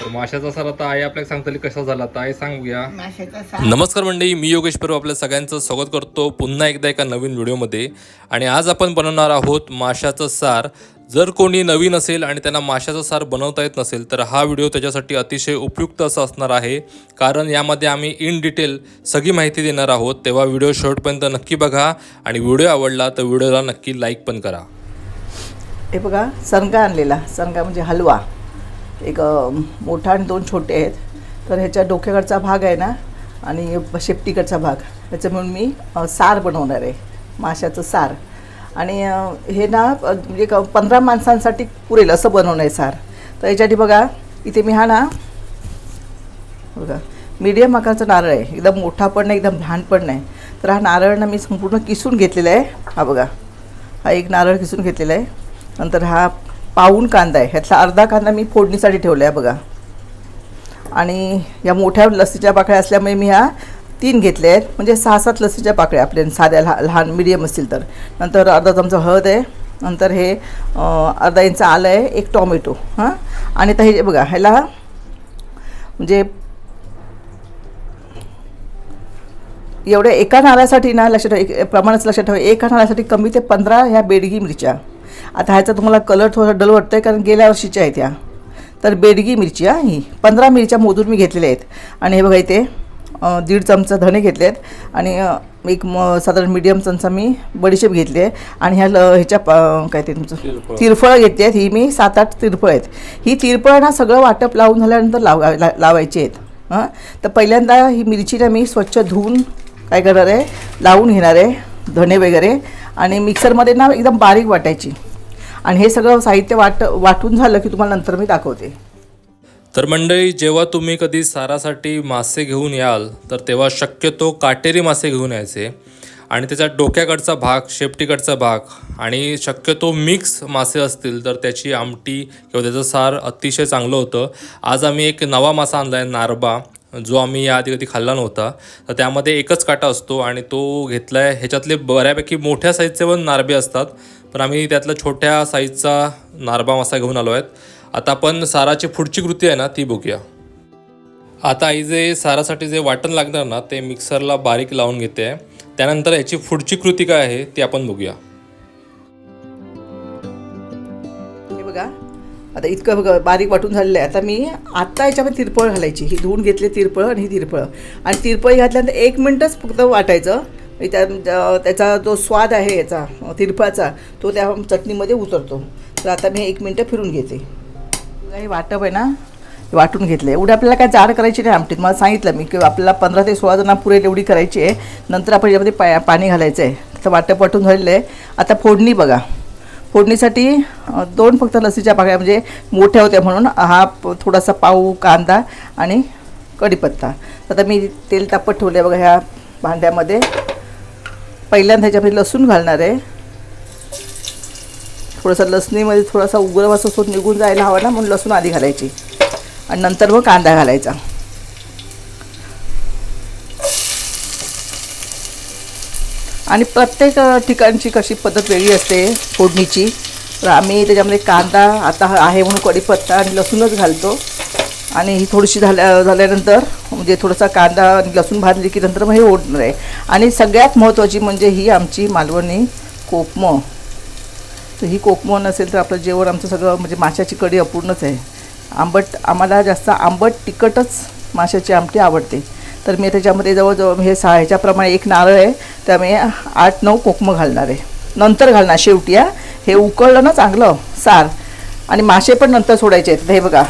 तर माशाचा सर आता आई आपल्याला सांगतली कसा झाला आता आई सांगूया. नमस्कार मंडळी मी योगेश परब आपल्या सगळ्यांचं स्वागत करतो पुन्हा एकदा एका नवीन व्हिडिओमध्ये. आणि आज आपण बनवणार आहोत माशाचं सार. जर कोणी नवीन असेल आणि त्यांना माशाचं सार बनवता येत नसेल तर हा व्हिडिओ त्याच्यासाठी अतिशय उपयुक्त असा असणार आहे. कारण यामध्ये आम्ही इन डिटेल सगळी माहिती देणार आहोत. तेव्हा व्हिडिओ शेवटपर्यंत नक्की बघा. आणि व्हिडिओ आवडला तर व्हिडिओला नक्की लाईक पण करा. हे बघा सरगा आणलेला. सरगा म्हणजे हलवा. एक मोठा आणि दोन छोटे आहेत. तर ह्याच्या डोक्याकडचा भाग आहे ना आणि शेपटीकडचा भाग. ह्याचं म्हणून मी सार बनवणार आहे. माशाचं सार. आणि हे ना म्हणजे एक पंधरा माणसांसाठी पुरेल असं बनवणं आहे सार. तर याच्यासाठी बघा इथे मी हा ना बघा मीडियम आकाराचा नारळ आहे. एकदम मोठा पण नाही एकदम लहान पण नाही. तर हा नारळ ना मी संपूर्ण किसून घेतलेला आहे. हा बघा हा एक नारळ किसून घेतलेला आहे. नंतर हा पाऊण कांदा आहे. ह्यातला अर्धा कांदा मी फोडणीसाठी ठेवला आहे बघा. आणि या मोठ्या लसीच्या पाकळ्या असल्यामुळे मी ह्या तीन घेतले आहेत. म्हणजे सहा सात लसीच्या पाकळ्या आपल्या साध्या लहा लहान मिडियम असतील तर. नंतर अर्धा चमचा हळद आहे. नंतर हे अर्धा इंच आलं आहे एक टॉमॅटो हां. आणि आता हे बघा ह्याला म्हणजे एवढ्या एका नारळासाठी ना लक्षात ठेवा एक प्रमाणच लक्षात ठेवा. एका नारळासाठी कमी ते पंधरा ह्या बेडगी मिरच्या. आता ह्याचा तुम्हाला कलर थोडा डल वाटतो आहे कारण गेल्या वर्षीच्या आहेत ह्या तर बेडगी मिरची हा ही. पंधरा मिरच्या मोजून मी घेतलेल्या आहेत. आणि हे बघा इथे दीड चमचा धणे घेतले आहेत. आणि एक म साधारण मीडियम चमचा मी बडीशेप घेतली आहे. आणि ह्या ल ह्याच्या प- काय ते तुमचं? तिरफळ. घेतली आहेत. ही मी सात आठ तिरफळ आहेत. ही तिरफळ ना सगळं वाटप लावून झाल्यानंतर लाव ला- लावायची आहेत. हां तर पहिल्यांदा ही मिरची ना मी स्वच्छ धुवून काय करणार आहे? लावून घेणार आहे. धणे वगैरे. आणि मिक्सरमध्ये ना एकदम बारीक वाटायची. आणि हे सगळं साहित्य वाट वाटून झालं की तुम्हाला नंतर मी दाखवते. तर मंडळी जेव्हा तुम्ही कधी सारासाठी मासे घेऊन याल तर तेव्हा शक्यतो काटेरी मासे घेऊन यायचे. आणि त्याच्या डोक्याकडचा भाग शेपटीकडचा भाग आणि शक्यतो मिक्स मासे असतील तर त्याची आमटी किंवा त्याचं सार अतिशय चांगलं होतं. आज आम्ही एक नवा मासा आणला आहे नारबा जो आम्ही याआधी कधी खाल्ला नव्हता. तर त्यामध्ये एकच काटा असतो आणि तो घेतला आहे ह्याच्यातले बऱ्यापैकी मोठ्या साईजचे पण नारबे असतात. पण आम्ही त्यातला छोट्या साईजचा नारबा मासा घेऊन आलो आहेत. आता आपण साराची पुढची कृती आहे ना ती बघूया. आता आई जे सारासाठी जे वाटण लागणार ना ते मिक्सरला बारीक लावून घेते. आहे त्यानंतर याची पुढची कृती काय आहे ती आपण बघूया. हे बघा आता इतकं बघा बारीक वाटून झालेलं आहे. आता मी आत्ता याच्यामध्ये तिरपळ घालायची. ही धुवून घेतली तिरपळ आणि ही तिरपळ. आणि तिरपळ घातल्यानंतर एक मिनटच फक्त वाटायचं. त्या त्याचा जो स्वाद आहे याचा तिरफाचा तो त्या चटणीमध्ये उतरतो. तर आता मी एक मिनटं फिरून घेते. काही हे वाटप आहे ना वाटून घेतलं एवढं आपल्याला काय जाड करायची नाही आमटीत. मला सांगितलं मी की आपल्याला पंधरा ते सोळा जणांना पुरेल एवढी करायची आहे. नंतर आपण याच्यामध्ये पा पाणी घालायचं आहे तर वाटप वाटून झालेलं आहे. आता फोडणी बघा. फोडणीसाठी दोन फक्त लसीच्या पाकळ्या म्हणजे मोठ्या होत्या म्हणून हा प- थोडासा पाऊ कांदा आणि कढीपत्ता. आता मी तेल तापत ठेवलं आहे बघा ह्या भांड्यामध्ये. पहिल्यांदा ह्याच्यामध्ये लसूण घालणार आहे. थोडासा लसणीमध्ये थोडासा उग्रवास असो निघून जायला हवा ना म्हणून लसूण आधी घालायची. आणि नंतर मग कांदा घालायचा. आणि प्रत्येक ठिकाणची कशी पद्धत वेगळी असते फोडणीची. तर आम्ही त्याच्यामध्ये कांदा आता आहे म्हणून कढीपत्ता आणि लसूणच घालतो. आणि ही थोडीशी झाल्या झाल्यानंतर म्हणजे थोडासा कांदा आणि लसूण भाजली म्हणजे की नंतर मग हे ओढणार आहे. आणि सगळ्यात महत्त्वाची म्हणजे ही आमची मालवणी कोकमं. तर ही कोकमं नसेल तर आपलं जेवण आमचं सगळं म्हणजे माशाची कढी अपूर्णच आहे. आंबट आम्हाला जास्त आंबट तिखटच माशाची आमटी आवडते. तर मी त्याच्यामध्ये जवळजवळ हे सहा ह्याच्याप्रमाणे एक नारळ आहे त्यामुळे आठ नऊ कोकमं घालणार आहे. नंतर घालणार शेवटी हे उकळलं ना चांगलं सार. आणि मासे पण नंतर सोडायचे आहेत. हे बघा.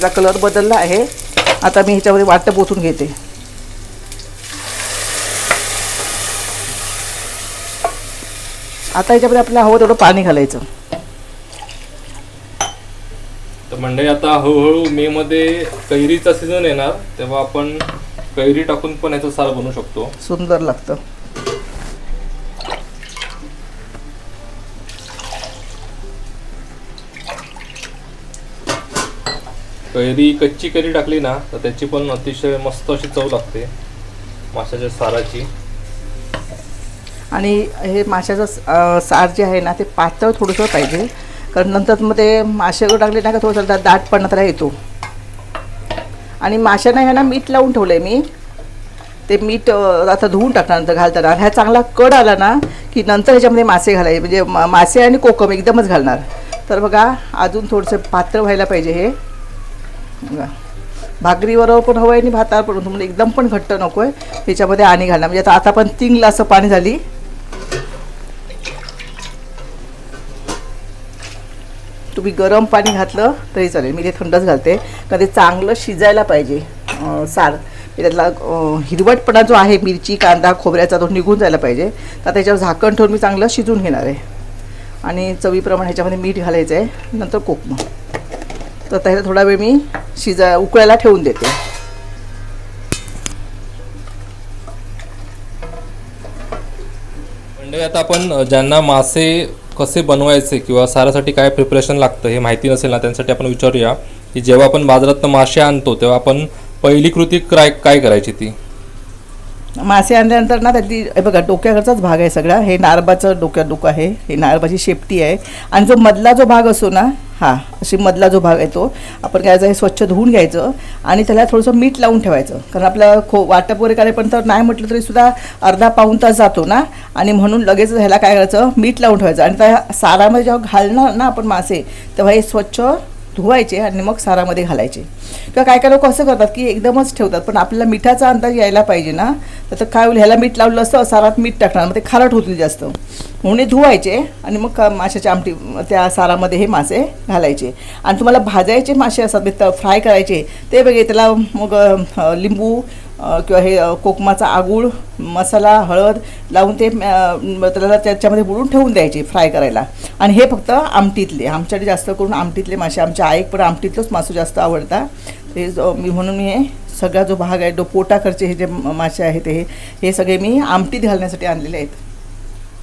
त्याचा कलर बदलला आहे. आता मी ह्याच्यामध्ये वाटप पोचून घेते. आता ह्याच्यामध्ये आपल्याला हवं तेवढं पाणी घालायचं. तर मंडळी आता हळूहळू मे मध्ये कैरीचा सीझन येणार तेव्हा आपण कैरी टाकून पण याचा सार बनवू शकतो. सुंदर लागतं. कैरी कच्ची कैरी टाकली ना तर त्याची पण अतिशय मस्त अशी चव लागते. माशाच्या साराची. आणि हे माशाचं सार जे आहे ना ते पातळ थोडंसं पाहिजे. कारण नंतर मग ते मासे वगैरे टाकले ना का थोडंसं दाटपणा त्याला येतो आणि माशांना ह्यांना मीठ लावून ठेवलं आहे मी. ते मीठ आता धुवून टाकणार नंतर घालताना. ह्या चांगला कड आला ना की नंतर ह्याच्यामध्ये मासे घालायचे. म्हणजे मा- मासे आणि कोकम एकदमच घालणार. तर बघा अजून थोडंसं पातळ व्हायला पाहिजे हे. बघा. भाकरीवर पण हवं आहे आणि भातावर पण. तुम्हाला एकदम पण घट्ट नको आहे. त्याच्यामध्ये आणि घालणार म्हणजे आता आता पण तीन ग्लास पाणी झाली. तुम्ही गरम पाणी घातलं तरी चालेल. मी ते थंडच घालते. का ते चांगलं शिजायला पाहिजे. सार. म्हणजे त्यातला हिरवटपणा जो आहे मिरची कांदा खोबऱ्याचा तो निघून जायला पाहिजे. तर त्याच्यावर झाकण ठेवून मी चांगलं शिजून घेणार आहे. आणि चवीप्रमाणे ह्याच्यामध्ये मीठ घालायचं आहे. नंतर कोकमा. तर त्याला थोडा वेळ मी शिजा उकळायला ठेवून देते. म्हणजे आता आपण ज्यांना मासे कसे बनवायचे किंवा सारासाठी काय प्रिपरेशन लागतं हे माहिती नसेल ना त्यांसाठी आपण विचारूया की जेव्हा आपण बाजारात मासे आणतो तेव्हा आपण पहिली कृती काय काय करायची ती? मासे आणल्यानंतर ना त्यातली हे बघा डोक्याकडचाच भाग आहे सगळा. हे नारबाचं डोक्यात डोकं आहे हे नारबाची शेपटी आहे. आणि जो मधला जो भाग असतो ना हा अशी मधला जो भाग आहे तो आपण काय हे स्वच्छ धुवून घ्यायचं आणि त्याला थोडंसं मीठ लावून ठेवायचं. कारण आपलं खो वाटप वगैरे करायपर्यंत नाही म्हटलं तरी सुद्धा अर्धा पाऊण तास जातो ना? आणि म्हणून लगेच ह्याला काय करायचं मीठ लावून ठेवायचं. आणि त्या सारामध्ये जेव्हा घालणार ना आपण मासे तेव्हा हे स्वच्छ धुवायचे आणि मग सारामध्ये घालायचे. किंवा काय काय लोक असं करतात की एकदमच ठेवतात पण आपल्याला मिठाचा अंदाज यायला पाहिजे ना? तर काय होईल ह्याला मीठ लावलं असतं सारात मीठ टाकणार मग ते खारट होतील जास्त. म्हणून धुवायचे आणि मग का- माशाच्या आमटी त्या सारामध्ये हे मासे घालायचे. आणि तुम्हाला भाजायचे मासे असतात फ्राय करायचे ते बघे त्याला मग लिंबू किंवा हे कोकमाचा आगूळ मसाला हळद लावून ते त्याला त्याच्यामध्ये बुडून ठेवून द्यायचे फ्राय करायला. आणि हे फक्त आमटीतले आमच्याकडे जास्त करून आमटीतले मासे. आमच्या आईक पण आमटीतलंच मासे जास्त आवडतात. ते मी म्हणून मी हे सगळा जो भाग आहे डो पोटाकडचे हे जे मासे आहेत हे हे सगळे मी आमटीत घालण्यासाठी आणलेले आहेत.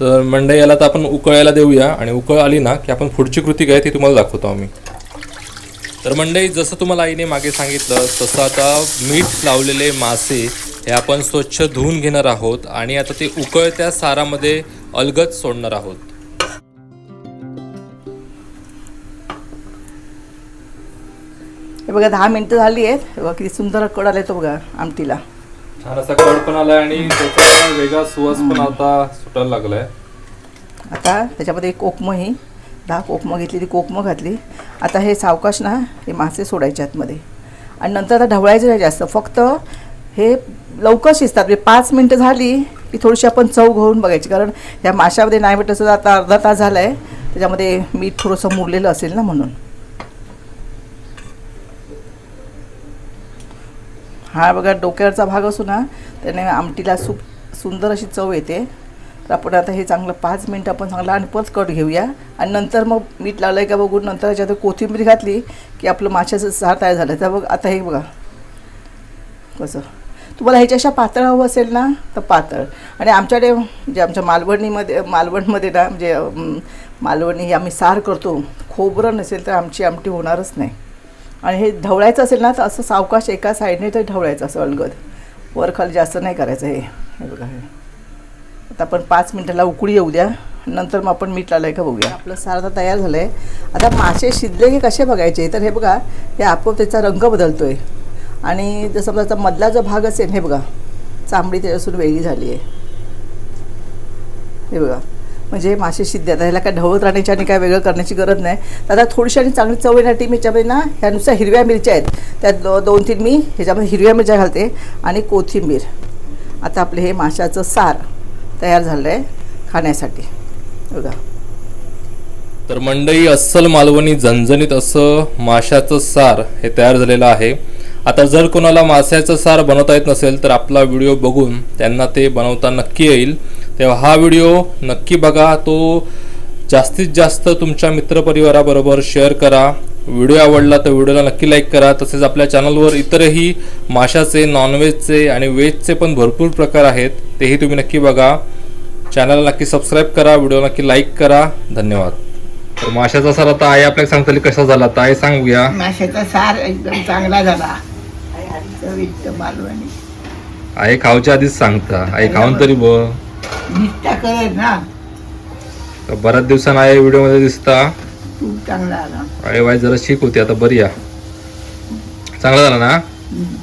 तर मंडई याला तर आपण उकळायला देऊया आणि उकळ आली ना की आपण पुढची कृती काय ती तुम्हाला दाखवतो आम्ही. तर मंडई जसं तुम्हाला आईने मागे सांगितलं तसं आता मीठ लावलेले मासे हे आपण स्वच्छ धुवून घेणार आहोत आणि आता ते उकळत्या सारामध्ये अलगद सोडणार आहोत. हे बघा दहा मिनटं झाली आहेत. बघा किती सुंदर कड आले तो बघा आमटीला. छान असा कड पण आलाय आणि त्याचा वेगळा सुवास पण आता सुटायला लागलाय. आता त्याच्यामध्ये एक कोकमं ही. दहा कोकमं घेतली ती कोकमं घातली. आता हे सावकाश ना हे मासे सोडायचे आतमध्ये. आणि नंतर आता ढवळायचे नाही जास्त फक्त हे लवकर शिजतात. म्हणजे पाच मिनटं झाली की थोडीशी आपण चव घेऊन बघायची. कारण ह्या माशामध्ये नाही म्हटलं सुद्धा आता अर्धा तास झाला आहे त्याच्यामध्ये मीठ थोडंसं मुरलेलं असेल ना म्हणून. हा बघा डोक्यावरचा भाग असू ना त्याने आमटीला सूप सुंदर अशी चव येते. तर आपण आता हे चांगलं पाच मिनटं आपण चांगलं आणि परत कट घेऊया. आणि नंतर मग मीठ लावलं आहे का बघून नंतर त्याच्यात कोथिंबीर घातली की आपलं माशाचं सार तयार झालं. तर बघ आता हे बघा. कसं? तुम्हाला ह्याच्याशा पातळ हवं असेल ना तर पातळ. आणि आमच्याकडे म्हणजे आमच्या मालवणीमध्ये मालवणमध्ये ना म्हणजे मालवणी आम्ही सार करतो. खोबरं नसेल तर आमची आमटी होणारच नाही. आणि हे ढवळायचं असेल ना तर असं सावकाश एका साईडने तर ढवळायचं असं अलगद. वर खाली जास्त नाही करायचं हे. हे बघा हे. आता आपण पाच मिनटाला उकळी येऊ द्या. नंतर मग आपण मीठ लावलं आहे का बघूया. आपलं सार आता तयार झालं आहे आता मासे शिजले की कसे बघायचे? तर हे बघा हे आपोआप त्याचा रंग बदलतो आहे आणि जसं आता मधला जो भाग असेल हे बघा चांबडी त्याच्यासून वेगळी झाली आहे हे बघा. म्हणजे मासे शिद्दे आता ह्याला काय ढवळत राहण्याची आणि काय वेगळं करण्याची गरज नाही. तर आता थोडीशी आणि चांगली चव येण्यासाठी मी याच्यामध्ये ना ह्यानुसार हिरव्या मिरच्या आहेत. त्यात दो दोन तीन मी ह्याच्यामध्ये हिरव्या मिरच्या घालते आणि कोथिंबीर. आता आपले हे माशाचं सार तयार झालं आहे खाण्यासाठी. बघा. तर मंडई अस्सल मालवणी झणझणीत असं माशाचं सार हे तयार झालेलं आहे. आता जर कोणाला माशाचं सार बनवता येत नसेल तर आपला व्हिडिओ बघून त्यांना ते बनवता नक्की येईल. तेव्हा हा व्हिडिओ नक्की बघा. तो जास्तीत जास्त तुमच्या मित्रपरिवाराबरोबर शेअर करा. व्हिडिओ आवडला तर व्हिडिओला नक्की लाईक करा. तसेच आपल्या चॅनलवर इतरही माशाचे नॉनव्हेजचे आणि व्हेजचे पण भरपूर प्रकार आहेत. तेही तुम्ही नक्की बघा. चॅनलला नक्की सबस्क्राईब करा. व्हिडिओ नक्की लाईक करा. धन्यवाद. तर माशाचा सर आता आई आपल्याला सांगताली कसा झाला. आता आई सांगूया. माशाचा सार एकदम चांगला झाला. आई खाऊच्या आधीच सांगता. आई खाऊन तरी बघ निष्ठा करत ना. तर बऱ्याच दिवसांनी आई व्हिडिओमध्ये दिसता चांगला आला. अळे वाय जरा शीक होती आता बरी या चांगला झाला ना? हम्म.